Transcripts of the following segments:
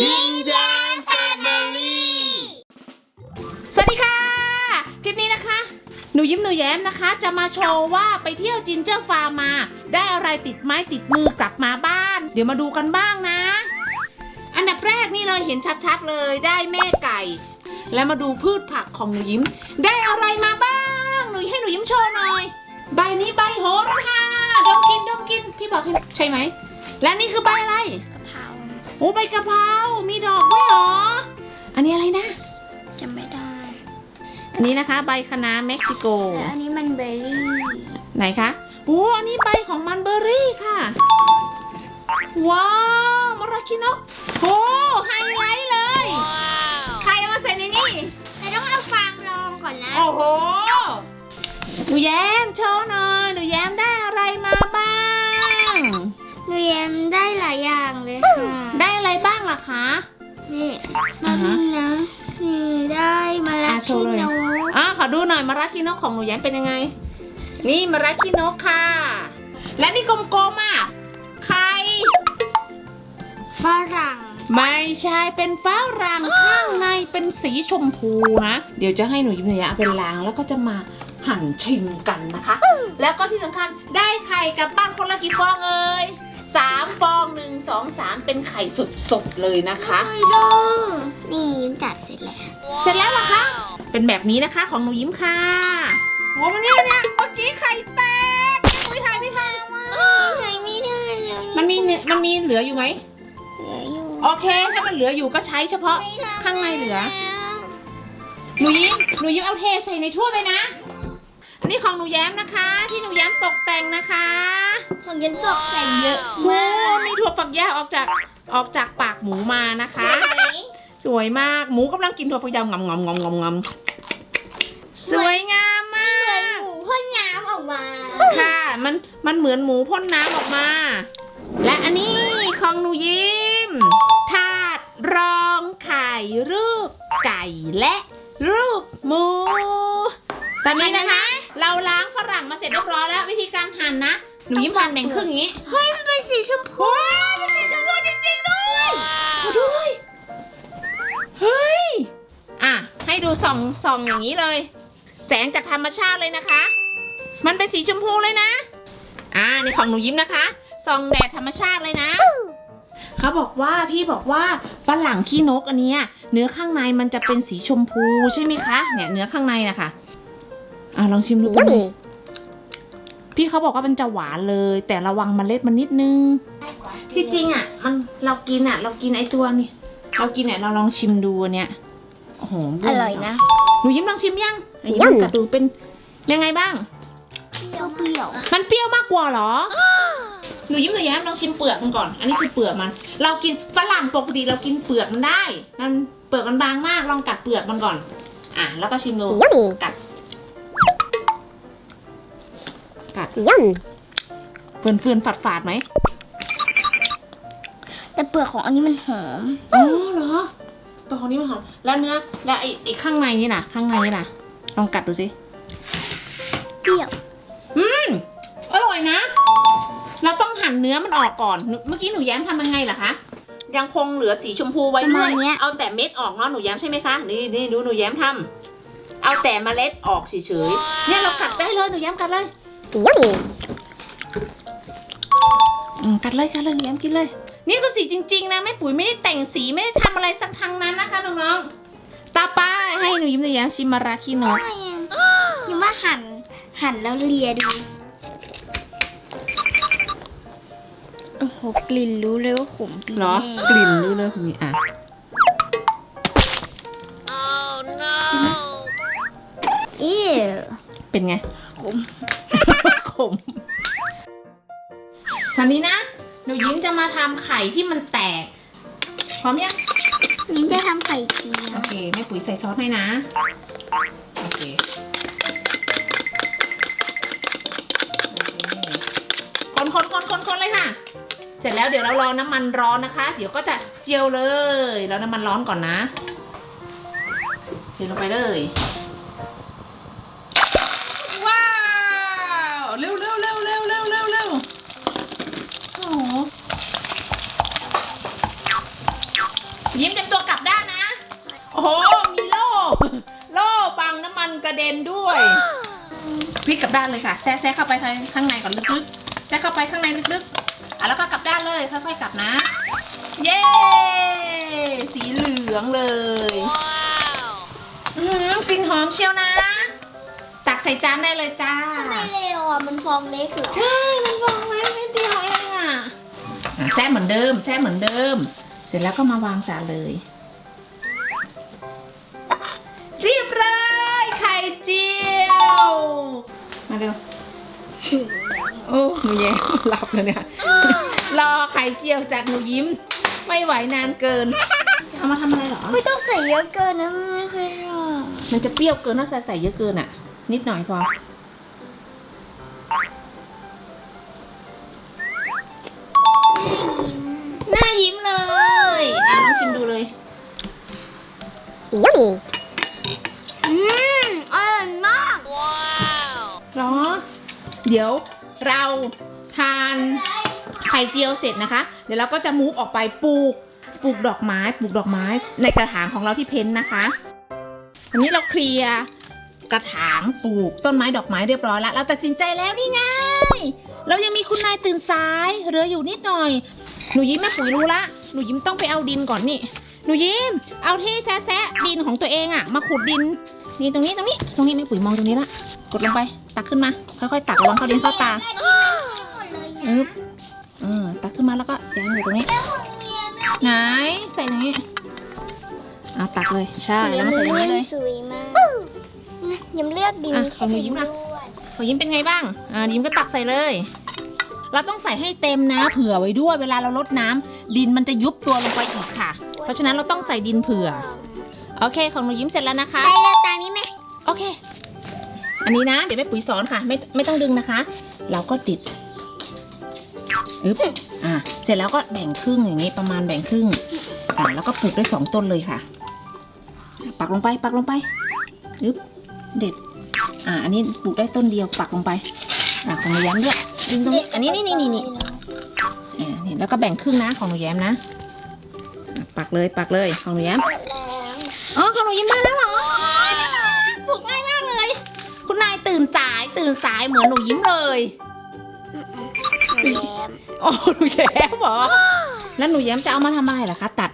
ยิ้มแย้มแฟมิลี่ สวัสดีค่ะ คลิปนี้นะคะ หนูยิ้มหนูแย้มนะคะ จะมาโชว์ว่าไปเที่ยวจินเจอร์ฟาร์มมา ได้อะไรติดไม้ติดมือกลับมาบ้าน เดี๋ยวมาดูกันบ้างนะ อันดับแรกนี่เลยเห็นชัดๆเลยได้แม่ไก่ แล้วมาดูพืชผักของหนูยิ้ม ได้อะไรมาบ้าง หนูให้หนูยิ้มโชว์หน่อย ใบนี้ใบโหระพาดมกินดมกิน พี่บอกให้ใช่ไหม และนี่คือใบอะไร อ้ใบกะเพรา มีดอกด้วยเหรอ อันนี้อะไรนะ จำไม่ได้ อันนี้นะคะ ใบคะน้าเม็กซิโก แล้วอันนี้มันเบอร์รี่ ไหนคะโอ้อันนี้ใบของมันเบอร์รี่ค่ะ ว้าวมาราคิโนะโอ้ไฮไลท์เลย บ้างล่ะคะ นี่อ่ามาฮะดูนะนี่ได้มาลาอะโชคิว์เลยโนอะขอดูหน่อยมาราคิโนะของหนูแย้มเป็นยังไง นี่มาราคิโนะค่ะ และนี่กลมๆอะไข่ฝรั่ง ไม่ใช่เป็นฟ้ารังข้างในเป็นสีชมพูนะ เดี๋ยวจะให้หนูยิ้มระยะเป็นล้างแล้วก็จะมาหั่นชิมกันนะคะ แล้วก็ที่สำคัญได้ไข่กลับบ้านคนละกี่ฟองเอ่ย สามฟองหนึ่งสองสามเป็นไข่สดๆเลยนะคะไม่ดองนี่ยิ้มจัดเสร็จแล้ว เสร็จแล้วเหรอคะ เป็นแบบนี้นะคะของหนูยิ้มค่ะโอ้มันเนี่ยเนี่ยเมื่อกี้ไข่แตกไม่ถ่ายไม่ถ่ายใช้ไม่ได้เลยมันมีเนี่ยมันมีเหลืออยู่ไหมเหลืออยู่โอเค ถ้ามันเหลืออยู่ก็ใช้เฉพาะ ไม่ทำข้างในเหลือ แล้วหนูยิ้มหนูยิ้มเอาเทใส่ในถ้วยไปนะ อันนี้ของหนูแย้มนะคะ ที่หนูแย้มตกแต่งนะคะ ของยันตกแต่งเยอะโอ้มากมีถั่วฝักยาวออกจากออกจากปากหมูมานะคะ สวยมากหมูกำลังกินถั่วฝักยาวงำงำงำงำงำสวยงามมาเหมือนกหมูพ่นน้ำออกมา ค่ะมันมันเหมือนหมูพ่นน้ำออกมา และอันนี้ของหนูยิ้มถาดรองไข่รูปไก่และรูปหมู ตอนนี้นะคะ เราล้างฝรั่งมาเสร็จเรียบร้อยแล้ววิธีการหั่นนะ หนูยิ้มหั่นแบ่งครึ่งอย่างนี้เฮ้ยมันเป็นสีชมพูว้าวเป็นสีชมพูจริงๆด้วยขอดูเลยเฮ้ยอะให้ดูส่องส่องอย่างนี้เลย แสงจากธรรมชาติเลยนะคะ มันเป็นสีชมพูเลยนะ อ่านี่ของหนูยิ้มนะคะส่องแดดธรรมชาติเลยนะเขาบอกว่าพี่บอกว่าฝรั่งขี้นกอันเนี้ยเนื้อข้างในมันจะเป็นสีชมพูใช่ไหมคะเนี่ยเนื้อข้างในนะคะอ่าลองชิมดูเป็นไง พี่เขาบอกว่ามันจะหวานเลย แต่ระวังเมล็ดมันนิดนึง ที่จริงอะ มันเรากินอะ เรากินไอตัวนี่เรากินเนี่ยเราลองชิมดูอันเนี้ยโอ้โหอร่อยนะหนูยิ้มลองชิมยังหนูยิ้มกัดดูเป็นยังไงบ้างเปรี้ยวเปรี้ยวมันเปรี้ยวมากกว่าเหรอ หนูยิ้มหนูแย้มลองชิมเปลือกมันก่อน อันนี้คือเปลือกมัน เรากินฝรั่งปกติเรากินเปลือกมันได้ มันเปลือกมันบางมาก ลองกัดเปลือกมันก่อน อะแล้วก็ชิมดูกัด กัดย่เฟื่อนเฟื่อนฝาดฝาดๆไหมำแต่เปลือกของอันนี้มันหอม อ๋อเหรอเปลือกของนี้มันหอม แล้วเนื้อ แล้วไอ้ไอ้ข้างในนี่นะข้างในนี่นะลองกัดดูสิ เปรี้ยว อืม อร่อยนะ เราต้องหั่นเนื้อมันออกก่อนหนูเมื่อกี้หนูแย้มทำยังไงล่ะคะ ยังคงเหลือสีชมพูไว้ด้วยประมาณเนี้ยเอาแต่เม็ดออกเนาะหนูแย้มใช่ไหมคะ นี่นี่ดูหนูแย้มทำเอาแต่เมล็ดออกเฉยๆ เนี่ยเรากัดได้เลยหนูแย้มกัดเลย อืมกัดเลยกัดเลยหนูแย้มกินเลย นี่คือสีจริง ๆ นะแม่ปุ๋ยไม่ได้แต่งสีไม่ได้ทำอะไรสักทางนั้นนะคะน้องๆต่อไปให้หนูยิ้มหนูแย้มชิมมาราคิโนะยังว่าหั่น หั่นแล้วเลียดู โอ้โห กลิ่นรู้เลยว่าขมปีเหรอแน่กลิ่นรู้เลยคุณนี่อะอีเป็นไง ขม ขมคราวนี้นะหนูยิ้มจะมาทำไข่ที่มันแตก พร้อมยังยิ้มจะทำไข่เจียโอวเคแม่ปุ๋ยใส่ซอสให้นะ โอเคคนคนคนคนคนเลยค่ะ เสร็จแล้วเดี๋ยวเรารอน้ำมันร้อนนะคะ เดี๋ยวก็จะเจียวเลย แล้วน้ำมันร้อนก่อนนะเทลงไปเลย ด้านเลยค่ะแซะแซะเข้าไปข้างในก่อนลึกๆแซะเข้าไปข้างในลึกๆอะแล้วก็กลับด้านเลย ค่อย ๆ กลับนะ เย้สีเหลืองเลยอื้อหือกลิ่นหอมเชียวนะ ตักใส่จานได้เลยจ้าทำไมเร็วอะมันฟองเล็กเหรอใช่มันวางไว้นิดเดียวเองอะอะแซ่เหมือนเดิมแซ่เหมือนเดิม เสร็จแล้วก็มาวางจานเลย มาเร็ว โอ้หนูแย้มหลับแล้วเนี่ย รอไข่เจียวจากหนูยิ้ม ไม่ไหวนานเกิน เอามาทำอะไรเหรอ ไม่ต้องใส่เยอะเกินนะมันไม่ค่อยชอบมันจะเปรี้ยวเกินถ้าใส่ใส่เยอะเกินอะ นิดหน่อยพอ หน้ายิ้มเลย อะลองชิมดูเลยอื เดี๋ยวเราทานไข่เจียวเสร็จนะคะ เดี๋ยวเราก็จะมูฟออกไปปลูกปลูกดอกไม้ปลูกดอกไม้ในกระถางของเราที่เพ้นนะคะวันนี้เราเคลียร์กระถางปลูกต้นไม้ดอกไม้เรียบร้อยแล้วเราตัดสินใจแล้วนี่ไง เรายังมีคุณนายตื่นสายเหลืออยู่นิดหน่อย หนูยิ้มแม่ปุ๋ยรู้ละ หนูยิ้มต้องไปเอาดินก่อนนี่ หนูยิ้ม เอาที่แซะแซะดินของตัวเองอะมาขุดดิน นี่ตรงนี้ตรงนี้ ตรงนี้แม่ปุ๋ยมองตรงนี้ละ กดลงไป ตักขึ้นมา ค่อยๆ ตักระวังเข้าดินเข้าตาอึ๊บเออ ตักขึ้นมาแล้วก็ย้ายมาอยู่ตรงนี้ ไหน ใส่ตรงนี้เอาตักเลย ใช่ แล้วมาใส่ตรงนี้เลยสวยมากนะยิ้มเลือกดินอะของหนูยิ้มนะขอยิ้มเป็นไงบ้าง อ่า ยิ้มก็ตักใส่เลย เราต้องใส่ให้เต็มนะ เผื่อไว้ด้วย เวลาเราลดน้ำดินมันจะยุบตัวลงไปอีกค่ะ เพราะฉะนั้นเราต้องใส่ดินเผื่อ โอเค ของหนูยิ้มเสร็จแล้วนะคะ ไปเร็วตามนี้ไหมโอเค อันนี้นะ เดี๋ยวแม่ปุ๋ยสอนค่ะ ไม่ไม่ต้องดึงนะคะ เราก็ติดอึ๊บอะเสร็จแล้วก็แบ่งครึ่งอย่างนี้ประมาณแบ่งครึ่งอะแล้วก็ปลูกได้สองต้นเลยค่ะ ปักลงไปปักลงไปอึ๊บเด็ด อะอันนี้ปลูกได้ต้นเดียวปักลงไปอะของหนูแย้มด้วยดึงตรงนี้อันนี้นี่นี่นี่นี่อะนี่แล้วก็แบ่งครึ่งนะของหนูแย้มนะอะปักเลยปักเลยของหนูแย้มอ๋อ ของหนูยิ้มมาแล้วเหรอปลูกง่ายมากเลย คุณนายตื่นสายตื่นสายเหมือนหนูยิ้มเลยแย้มโอ้หนูแย้มเหรอ แล้วหนูแย้มจะเอามาทำอะไรล่ะคะ ตัด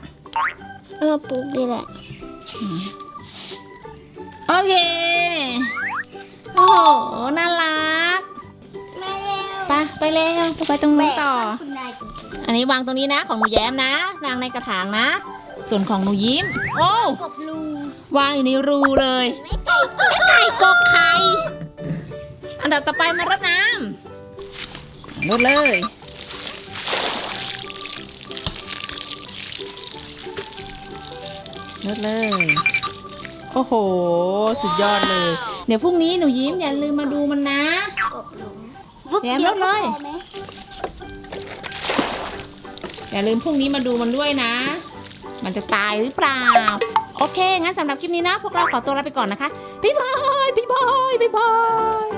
เออปลูกดีแหละ โอเค โอ้โห น่ารักมาเร็วไปไปเร็วไปตรงนู้นต่อ คุณนายจริงอันนี้วางตรงนี้นะ ของหนูแย้มนะวางในกระถางนะ ส่วนของหนูยิ้ม โอ้ ๆกบลู วางอยู่ในรูเลย ไม่ไก่ไก่กกไข่อันดับต่อไปมารดน้ำรดเลย รดเลย โอ้โห สุดยอดเลย เดี๋ยวพรุ่งนี้หนูยิ้มอย่าลืมมาดูมันนะกบลูแย้มลดเลยพอไหมอย่าลืมพรุ่งนี้มาดูมันด้วยนะ มันจะตายหรือเปล่า โอเค งั้นสำหรับคลิปนี้นะ พวกเราขอตัวลาไปก่อนนะคะบ๊ายบายบ๊ายบายบ๊ายบาย